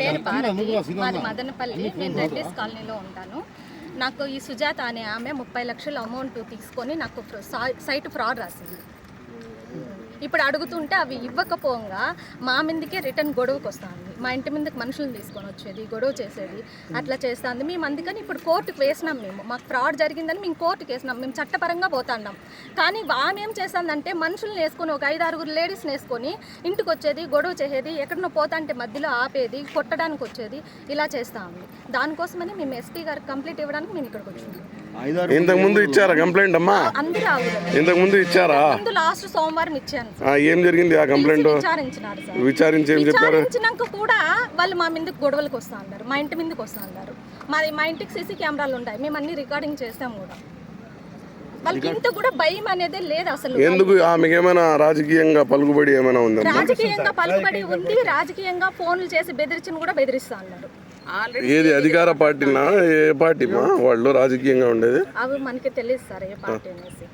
పేరు భారతి. మాది మదనపల్లి నేను రెడ్డిస్ కాలనీలో ఉంటాను. నాకు ఈ సుజాత అనే ఆమె ముప్పై లక్షల అమౌంట్ తీసుకొని నాకు సైట్ ఫ్రాడ్ రాసింది. ఇప్పుడు అడుగుతుంటే అవి ఇవ్వకపోగా మా మీదకే రిటర్న్ గొడవకు వస్తుంది. మా ఇంటి మీదకి మనుషులను తీసుకొని వచ్చేది గొడవ చేసేది అట్లా చేస్తుంది. మేము అందుకని ఇప్పుడు కోర్టుకు వేసినాం మేము. మాకు ఫ్రాడ్ జరిగిందని మేము కోర్టుకు వేసినాం. మేము చట్టపరంగా పోతున్నాం. కానీ ఆమె ఏం చేస్తుందంటే మనుషుల్ని వేసుకొని ఒక ఐదు ఆరుగురు లేడీస్ని వేసుకొని ఇంటికి వచ్చేది గొడవ చేసేది ఎక్కడనో పోతాంటే మధ్యలో ఆపేది కొట్టడానికి వచ్చేది ఇలా చేస్తా ఉంది దానికోసమని మేము ఎస్పీ గారికి కంప్లీట్ ఇవ్వడానికి మేము ఇక్కడికి వచ్చినాం. ఇంతకు ముందు ఇచ్చారా కంప్లైంట్ అమ్మా? అందరూ ఇంతకు ముందు ఇచ్చారా? ముందు లాస్ట్ సోమవారం ఇచ్చాను. ఆ, ఏం జరిగింది ఆ కంప్లైంట్? విచారించినారు సార్. విచారించి ఏం చెప్పారు? విచారించినాక కూడా వాళ్ళు మా మీదకి గొడవలకు వస్తా అన్నారు. మా ఇంటి మీదకి వస్తా అన్నారు. మరి మా ఇంటికి సీసీ కెమెరాలు ఉంటాయి. మేము అన్ని రికార్డింగ్ చేస్తాం కూడా. వాళ్ళకి ఇంత కూడా భయం అనేది లేదు అసలు. ఎందుకు ఆమెకి ఏమైనా రాజకీయంగా పలుకుబడి ఏమైనా ఉందమ్మా రాజకీయంగా పలుకుబడి ఉంది. రాజకీయంగా ఫోన్లు చేసి బెదిరించిన కూడా బెదిరిస్తా అన్నారు. ఏది అధికార పార్టీనా? ఏ పార్టీమా? వాళ్ళు రాజకీయంగా ఉండేది? అవి మనకి తెలియదు సార్ ఏ పార్టీ అనేసి.